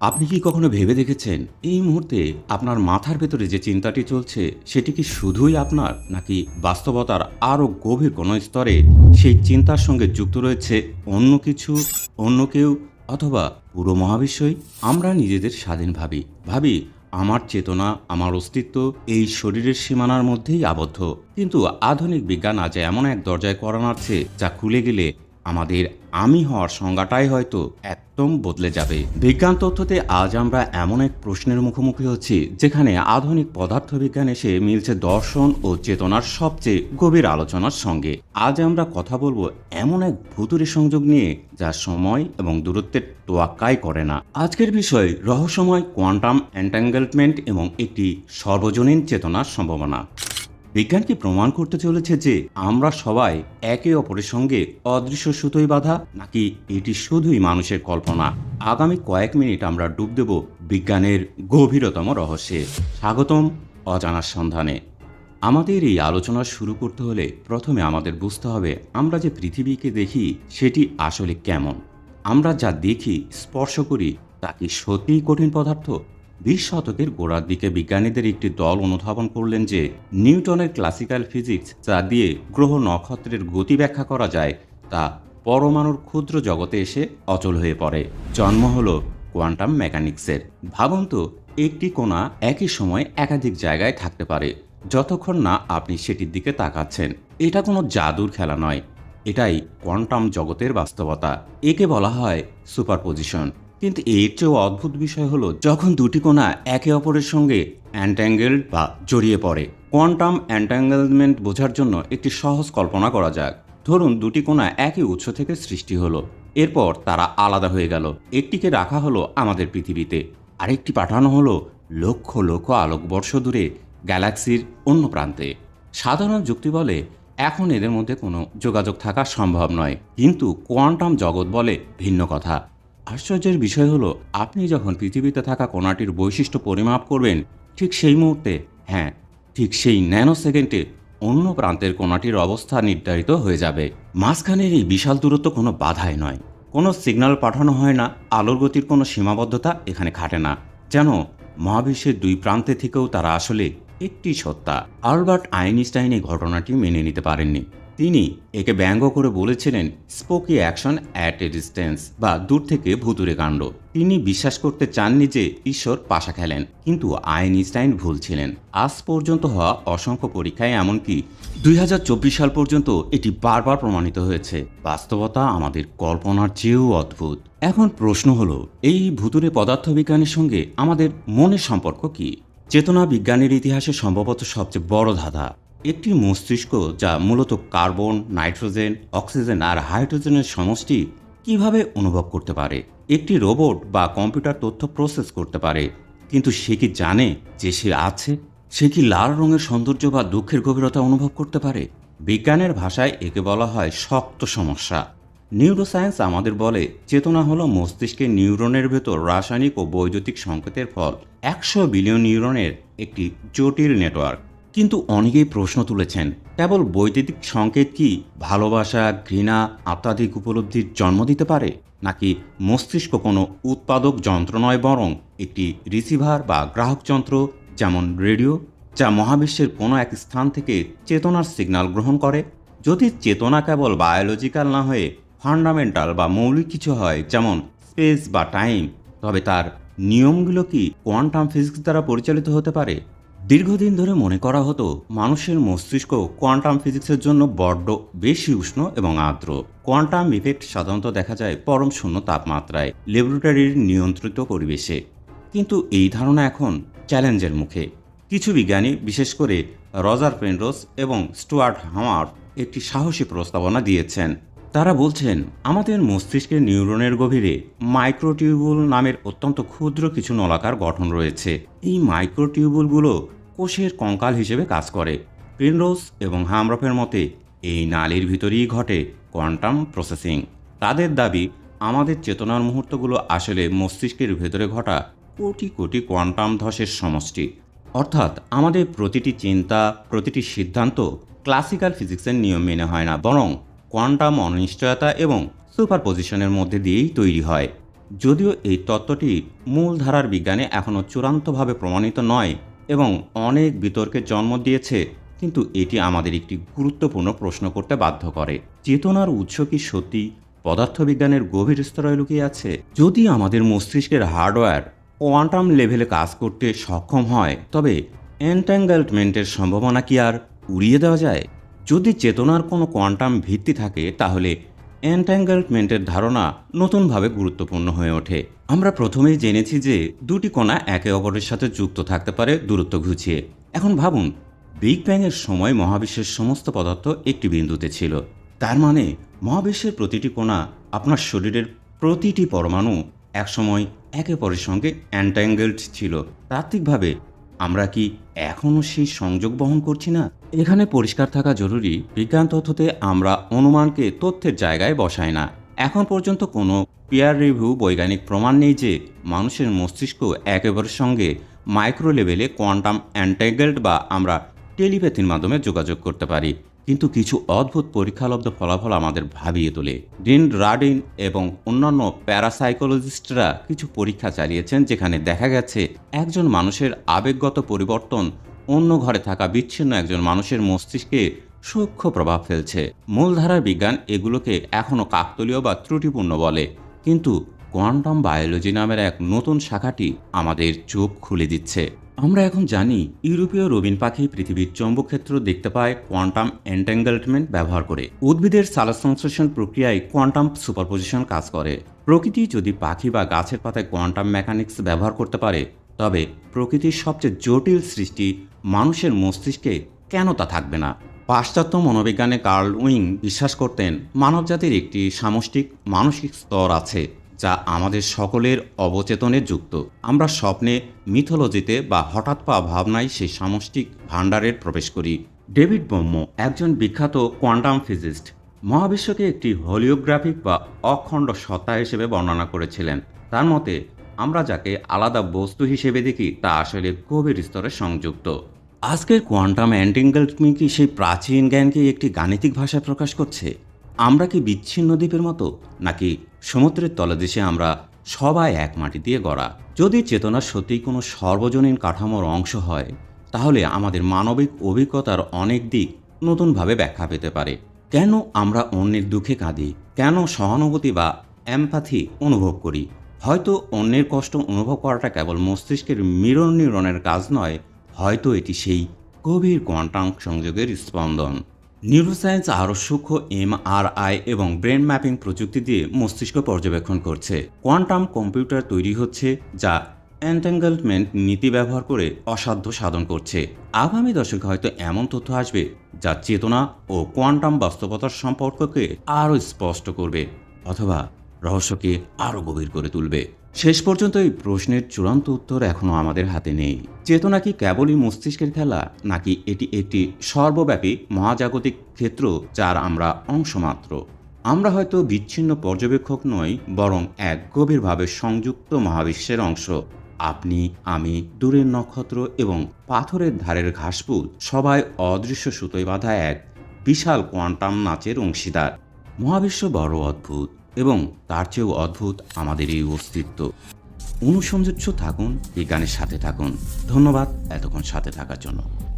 আপনি কি কখনো ভেবে দেখেছেন, এই মুহূর্তে আপনার মাথার ভেতরে যে চিন্তাটি চলছে, সেটি কি শুধুই আপনার, নাকি বাস্তবতার আরও গভীর কোনো স্তরে সেই চিন্তার সঙ্গে যুক্ত রয়েছে অন্য কিছু, অন্য কেউ, অথবা পুরো মহাবিশ্বই? আমরা নিজেদের স্বাধীন ভাবি। ভাবি, আমার চেতনা, আমার অস্তিত্ব এই শরীরের সীমানার মধ্যেই আবদ্ধ। কিন্তু আধুনিক বিজ্ঞান আজ এমন এক দরজায় করা নাড়ছে যা খুলে গেলে আমাদের আমি হওয়ার সংজ্ঞাটাই হয়তো একদম বদলে যাবে। বিজ্ঞান তথ্যতে আজ আমরা এমন এক প্রশ্নের মুখোমুখি হচ্ছি, যেখানে আধুনিক পদার্থবিজ্ঞান এসে মিলছে দর্শন ও চেতনার সবচেয়ে গভীর আলোচনার সঙ্গে। আজ আমরা কথা বলব এমন এক ভুতুরে সংযোগ নিয়ে, যা সময় এবং দূরত্বের তোয়াক্কাই করে না। আজকের বিষয়, রহস্যময় কোয়ান্টাম এন্টাঙ্গেলমেন্ট এবং একটি সর্বজনীন চেতনার সম্ভাবনা। বিজ্ঞান কি প্রমাণ করতে চলেছে যে আমরা সবাই একে অপরের সঙ্গে অদৃশ্য সুতোই বাধা নাকি এটি শুধুই মানুষের কল্পনা। আগামী কয়েক মিনিট আমরা ডুব দেব বিজ্ঞানের গভীরতম রহস্যে। স্বাগতম অজানার সন্ধানে। আমাদের এই আলোচনা শুরু করতে হলে প্রথমে আমাদের বুঝতে হবে আমরা যে পৃথিবীকে দেখি সেটি আসলে কেমন। আমরা যা দেখি, স্পর্শ করি, তা কি সত্যিই কঠিন পদার্থ? বিশ শতকের গোড়ার দিকে বিজ্ঞানীদের একটি দল অনুধাবন করলেন যে, নিউটনের ক্লাসিক্যাল ফিজিক্স যা দিয়ে গ্রহ নক্ষত্রের গতি ব্যাখ্যা করা যায়, তা পরমাণুর ক্ষুদ্র জগতে এসে অচল হয়ে পড়ে। জন্ম হল কোয়ান্টাম মেকানিক্সের। ভাবুন তো, একটি কোণা একই সময় একাধিক জায়গায় থাকতে পারে, যতক্ষণ না আপনি সেটির দিকে তাকাচ্ছেন। এটা কোনো জাদুর খেলা নয়। এটাই কোয়ান্টাম জগতের বাস্তবতা। একে বলা হয় সুপারপজিশন। কিন্তু এর চেয়েও অদ্ভুত বিষয় হলো, যখন দুটি কোণা একে অপরের সঙ্গে অ্যান্ট্যাঙ্গেলড বা জড়িয়ে পড়ে কোয়ান্টাম অ্যান্ট্যাঙ্গেলমেন্ট বোঝার জন্য একটি সহজ কল্পনা করা যাক। ধরুন দুটি কোণা একই উৎস থেকে সৃষ্টি হলো, এরপর তারা আলাদা হয়ে গেল। একটিকে রাখা হলো আমাদের পৃথিবীতে। আরেকটি পাঠানো হলো লক্ষ লক্ষ আলোকবর্ষ দূরে, গ্যালাক্সির অন্য প্রান্তে। সাধারণ যুক্তি বলে, এখন এদের মধ্যে কোনো যোগাযোগ থাকা সম্ভব নয়। কিন্তু কোয়ান্টাম জগৎ বলে ভিন্ন কথা। আশ্চর্যের বিষয় হলো, আপনি যখন পৃথিবীতে থাকা কোণাটির বৈশিষ্ট্য পরিমাপ করবেন, ঠিক সেই মুহূর্তে হ্যাঁ ঠিক সেই ন্যানো সেকেন্ডে অন্য প্রান্তের কোণাটির অবস্থা নির্ধারিত হয়ে যাবে। মাঝখানের এই বিশাল দূরত্ব কোনো বাধাই নয়। কোনো সিগন্যাল পাঠানো হয় না, আলোর গতির কোনো সীমাবদ্ধতা এখানে খাটে না। যেন মহাবিশ্বের দুই প্রান্তে থেকেও তারা আসলে একটি সত্তা। আলবার্ট আইনস্টাইন এই ঘটনাটি মেনে নিতে পারেননি। তিনি একে ব্যঙ্গ করে বলেছিলেন, spooky action at a distance বা দূর থেকে ভুতুরে কাণ্ড তিনি বিশ্বাস করতে চাননি যে ঈশ্বর পাশা খেলেন, কিন্তু আইনস্টাইন ভুল ছিলেন। আজ পর্যন্ত হওয়া অসংখ্য পরীক্ষায় এমনকি দুই হাজার চব্বিশ সাল পর্যন্ত এটি বারবার প্রমাণিত হয়েছে। বাস্তবতা আমাদের কল্পনার চেয়েও অদ্ভুত। এখন প্রশ্ন হলো, এই ভুতুরে পদার্থবিজ্ঞানের সঙ্গে আমাদের মনের সম্পর্ক কি? চেতনা বিজ্ঞানের ইতিহাসে সম্ভবত সবচেয়ে বড় ধাঁধা। একটি মস্তিষ্ক যা মূলত কার্বন, নাইট্রোজেন, অক্সিজেন আর হাইড্রোজেনের সমষ্টি কীভাবে অনুভব করতে পারে? একটি রোবট বা কম্পিউটার তথ্য প্রসেস করতে পারে, কিন্তু সে কি জানে যে সে আছে? সে কি লাল রঙের সৌন্দর্য বা দুঃখের গভীরতা অনুভব করতে পারে? বিজ্ঞানের ভাষায় একে বলা হয় শক্ত সমস্যা। নিউরোসায়েন্স আমাদের বলে, চেতনা হলো মস্তিষ্কের নিউরনের ভেতর রাসায়নিক ও বৈদ্যুতিক সংকেতের ফল। একশো বিলিয়ন নিউরনের একটি জটিল নেটওয়ার্ক। কিন্তু অনেকেই প্রশ্ন তুলেছেন, কেবল বৈদ্যুতিক সংকেত কি ভালোবাসা, ঘৃণা আত্মাধিক উপলব্ধির জন্ম দিতে পারে? নাকি মস্তিষ্ক কোনো উৎপাদক যন্ত্র নয় বরং একটি রিসিভার বা গ্রাহক যন্ত্র, যেমন রেডিও, যা মহাবিশ্বের কোনো এক স্থান থেকে চেতনার সিগন্যাল গ্রহণ করে? যদি চেতনা কেবল বায়োলজিক্যাল না হয়ে ফান্ডামেন্টাল বা মৌলিক কিছু হয়, যেমন স্পেস বা টাইম, তবে তার নিয়মগুলো কি কোয়ান্টাম ফিজিক্স দ্বারা পরিচালিত হতে পারে? দীর্ঘদিন ধরে মনে করা হতো মানুষের মস্তিষ্ক কোয়ান্টাম ফিজিক্সের জন্য বড্ড বেশি উষ্ণ এবং আর্দ্র। কোয়ান্টাম ইফেক্ট সাধারণত দেখা যায় পরম শূন্য তাপমাত্রায়, ল্যাবরেটরির নিয়ন্ত্রিত পরিবেশে। কিন্তু এই ধারণা এখন চ্যালেঞ্জের মুখে। কিছু বিজ্ঞানী, বিশেষ করে রজার পেনরোস এবং স্টুয়ার্ট হামার, একটি সাহসী প্রস্তাবনা দিয়েছেন। তারা বলছেন, আমাদের মস্তিষ্কের নিউরনের গভীরে মাইক্রোটিউবুল নামের অত্যন্ত ক্ষুদ্র কিছু নলাকার গঠন রয়েছে। এই মাইক্রোটিউবুলগুলো কোষের কঙ্কাল হিসেবে কাজ করে। পেনরোস এবং হামরফের মতে, এই নালীর ভিতরেই ঘটে কোয়ান্টাম প্রসেসিং। তাদের দাবি, আমাদের চেতনার মুহূর্তগুলো আসলে মস্তিষ্কের ভেতরে ঘটা কোটি কোটি কোয়ান্টাম ধসের সমষ্টি। অর্থাৎ আমাদের প্রতিটি চিন্তা, প্রতিটি সিদ্ধান্ত ক্লাসিক্যাল ফিজিক্সের নিয়ম মেনে হয় না, বরং কোয়ান্টাম অনিশ্চয়তা এবং সুপারপজিশনের মধ্যে দিয়েই তৈরি হয়। যদিও এই তত্ত্বটি মূলধারার বিজ্ঞানে এখনও চূড়ান্তভাবে প্রমাণিত নয় এবং অনেক বিতর্কের জন্ম দিয়েছে, কিন্তু এটি আমাদের একটি গুরুত্বপূর্ণ প্রশ্ন করতে বাধ্য করে। চেতনার উৎস কি সত্যি? পদার্থবিজ্ঞানের গভীর স্তরে লুকিয়ে আছে। যদি আমাদের মস্তিষ্কের হার্ডওয়্যার কোয়ান্টাম লেভেলে কাজ করতে সক্ষম হয়, তবে এন্ট্যাঙ্গেলমেন্টের সম্ভাবনা কি আর উড়িয়ে দেওয়া যায়? যদি চেতনার কোনো কোয়ান্টাম ভিত্তি থাকে, তাহলে এন্ট্যাঙ্গেলমেন্টের ধারণা নতুনভাবে গুরুত্বপূর্ণ হয়ে ওঠে। আমরা প্রথমেই জেনেছি যে দুটি কণা একে অপরের সাথে যুক্ত থাকতে পারে দূরত্ব ঘুচিয়ে। এখন ভাবুন বিগ ব্যাংয়ের সময় মহাবিশ্বের সমস্ত পদার্থ একটি বিন্দুতে ছিল। তার মানে মহাবিশ্বের প্রতিটি কণা আপনার শরীরের প্রতিটি পরমাণু একসময় একে অপরের সঙ্গে অ্যান্ট্যাঙ্গেলড ছিল। তাত্ত্বিকভাবে আমরা কি এখনও সেই সংযোগ বহন করছি না? এখানে পরিষ্কার থাকা জরুরি। বিজ্ঞান তথ্যতে আমরা অনুমানকে তথ্যের জায়গায় বসাই না। এখন পর্যন্ত কোনো পিয়ার রিভিউ বৈজ্ঞানিক প্রমাণ নেই যে মানুষের মস্তিষ্ক একেবারের সঙ্গে মাইক্রো লেভেলে কোয়ান্টাম অ্যান্টেগেল্ড বা আমরা টেলিপ্যাথির মাধ্যমে যোগাযোগ করতে পারি। কিন্তু কিছু অদ্ভুত পরীক্ষালব্ধ ফলাফল আমাদের ভাবিয়ে তোলে। ডিন রাডিন এবং অন্যান্য প্যারাসাইকোলজিস্টরা কিছু পরীক্ষা চালিয়েছেন যেখানে দেখা গেছে একজন মানুষের আবেগগত পরিবর্তন অন্য ঘরে থাকা বিচ্ছিন্ন একজন মানুষের মস্তিষ্কে সূক্ষ্ম প্রভাব ফেলছে। মূলধারার বিজ্ঞান এগুলোকে এখনও কাকতলীয় বা ত্রুটিপূর্ণ বলে, কিন্তু কোয়ান্টাম বায়োলজি নামের এক নতুন শাখাটি আমাদের চোখ খুলে দিচ্ছে। আমরা এখন জানি ইউরোপীয় রবিন পাখি পৃথিবীর চৌম্বকক্ষেত্র দেখতে পায় কোয়ান্টাম এন্টেঙ্গেলমেন্ট ব্যবহার করে। উদ্ভিদের সালাসংশ্লেষণ প্রক্রিয়ায় কোয়ান্টাম সুপারপোজিশন কাজ করে। প্রকৃতি যদি পাখি বা গাছের পাতায় কোয়ান্টাম মেকানিক্স ব্যবহার করতে পারে, তবে প্রকৃতির সবচেয়ে জটিল সৃষ্টি মানুষের মস্তিষ্কে কেন তা থাকবে না? পাশ্চাত্য মনোবিজ্ঞানে কার্ল উইং বিশ্বাস করতেন, মানবজাতির একটি সামষ্টিক মানসিক স্তর আছে। যা আমাদের সকলের অবচেতনে যুক্ত। আমরা স্বপ্নে, মিথোলজিতে বা হঠাৎ পাওয়া ভাবনায় সেই সামষ্টিক ভাণ্ডারের প্রবেশ করি। ডেভিড বম্ম একজন বিখ্যাত কোয়ান্টাম ফিজিস্ট। মহাবিশ্বকে একটি হোলিওগ্রাফিক বা অখণ্ড সত্তা হিসেবে বর্ণনা করেছিলেন। তার মতে, আমরা যাকে আলাদা বস্তু হিসেবে দেখি, তা আসলে গভীর স্তরে সংযুক্ত। আজকের কোয়ান্টাম অ্যান্টিঙ্গেলমি কি সেই প্রাচীন জ্ঞানকে একটি গাণিতিক ভাষায় প্রকাশ করছে? আমরা কি বিচ্ছিন্ন দ্বীপের মতো, নাকি সমুদ্রের তলদেশে আমরা সবাই এক মাটি দিয়ে গড়া? যদি চেতনা সত্যিই কোনো সর্বজনীন কাঠামোর অংশ হয়, তাহলে আমাদের মানবিক অভিজ্ঞতার অনেক দিক নতুনভাবে ব্যাখ্যা পেতে পারে। কেন আমরা অন্যের দুঃখে কাঁদি? কেন সহানুভূতি বা এমপ্যাথি অনুভব করি? হয়তো অন্যের কষ্ট অনুভব করাটা কেবল মস্তিষ্কের মিরর নিউরনের কাজ নয়, হয়তো এটি সেই গভীর কোয়ান্টাম সংযোগের স্পন্দন। নিউরোসায়েন্স আরও সূক্ষ্ম এমআরআই এবং ব্রেন ম্যাপিং প্রযুক্তি দিয়ে মস্তিষ্ক পর্যবেক্ষণ করছে। কোয়ান্টাম কম্পিউটার তৈরি হচ্ছে যা এন্টেঙ্গেলমেন্ট নীতি ব্যবহার করে অসাধ্য সাধন করছে। আগামী দশকে হয়তো এমন তথ্য আসবে যা চেতনা ও কোয়ান্টাম বাস্তবতার সম্পর্ককে আরও স্পষ্ট করবে অথবা রহস্যকে আরও গভীর করে তুলবে। শেষ পর্যন্ত এই প্রশ্নের চূড়ান্ত উত্তর এখনও আমাদের হাতে নেই। চেতনা কি কেবলই মস্তিষ্কের খেলা, নাকি এটি একটি সর্বব্যাপী মহাজাগতিক ক্ষেত্র যার আমরা অংশমাত্র? আমরা হয়তো বিচ্ছিন্ন পর্যবেক্ষক নই, বরং এক গভীরভাবে সংযুক্ত মহাবিশ্বের অংশ। আপনি, আমি, দূরের নক্ষত্র এবং পাথরের ধারের ঘাসফুল সবাই অদৃশ্য সুতোয় বাঁধা এক বিশাল কোয়ান্টাম নাচের অংশীদার। মহাবিশ্ব বড় অদ্ভুত। এবং তার চেয়েও অদ্ভুত আমাদের এই অস্তিত্ব। অনুসংযোজ্য থাকুন, এই গানের সাথে থাকুন। ধন্যবাদ এতক্ষণ সাথে থাকার জন্য।